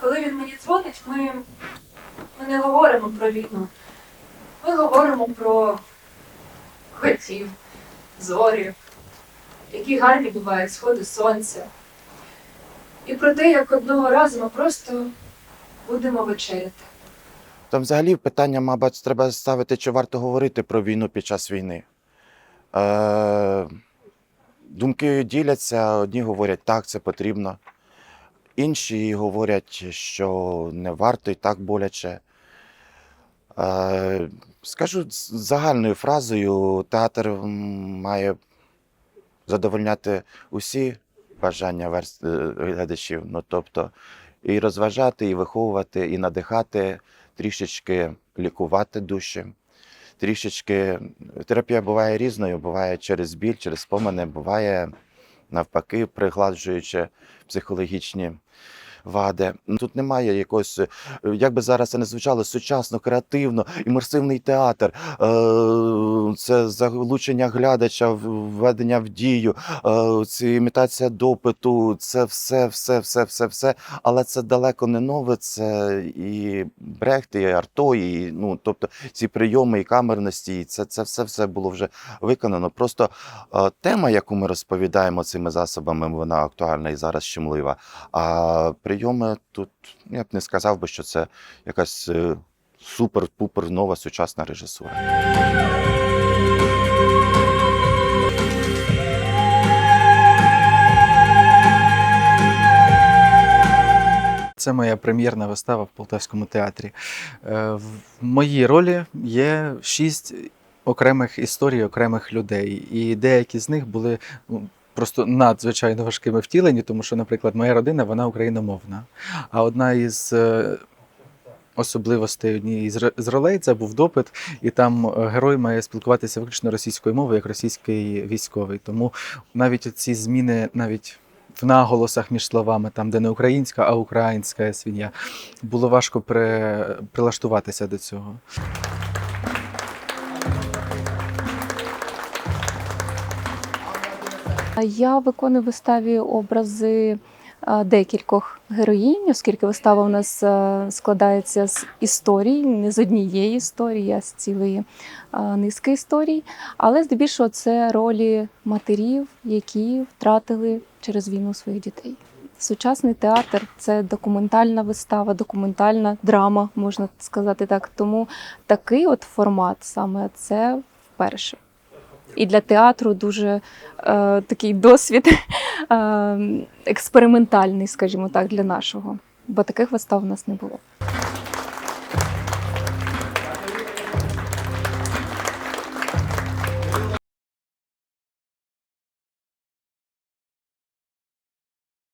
коли він мені дзвонить, ми, ми не говоримо про війну. Ми говоримо про котів, зорі, які гарні бувають сходи сонця. І про те, як одного разу ми просто будемо вечеряти. Там взагалі питання, мабуть, треба ставити, чи варто говорити про війну під час війни. Е, думки діляться, одні говорять, так, це потрібно. Інші говорять, що не варто і так боляче. Е, скажу загальною фразою, театр має задовольняти усі бажання е, глядачів. Ну, тобто, і розважати, і виховувати, і надихати, трішечки лікувати душі. Трішечки терапія буває різною, буває через біль, через спомини, буває навпаки, пригладжуючи психологічні вади. Тут немає якогось, е, як би зараз це не звучало, сучасно, креативно, імерсивний театр, е, це залучення глядача, введення в дію, це імітація допиту, це все, все, все, все, все. Але це далеко не нове. Це і Брехт, і Арто, і ну, тобто ці прийоми і камерності, і це, це все, все було вже виконано. Просто е, тема, яку ми розповідаємо цими засобами, вона актуальна і зараз щемлива. А прийоми тут я б не сказав би, що це якась е, супер-пупер нова сучасна режисура. Це моя прем'єрна вистава в Полтавському театрі. Е, В моїй ролі є шість окремих історій окремих людей, і деякі з них були ну, просто надзвичайно важкими втілені, тому що, наприклад, моя родина вона україномовна. А одна із е, особливостей однієї з ролей це був допит, і там герой має спілкуватися виключно російською мовою, як російський військовий. Тому навіть ці зміни, навіть в наголосах між словами, там, де не українська, а українська свиня, було важко при, прилаштуватися до цього. Я виконую виставі образи декількох героїнь, оскільки вистава у нас е, складається з історій, не з однієї історії, а з цілої е, низки історій. Але здебільшого це ролі матерів, які втратили через війну своїх дітей. Сучасний театр це документальна вистава, документальна драма, можна сказати так. Тому такий от формат саме це вперше. І для театру дуже е, такий досвід е, експериментальний, скажімо так, для нашого. Бо таких вистав у нас не було.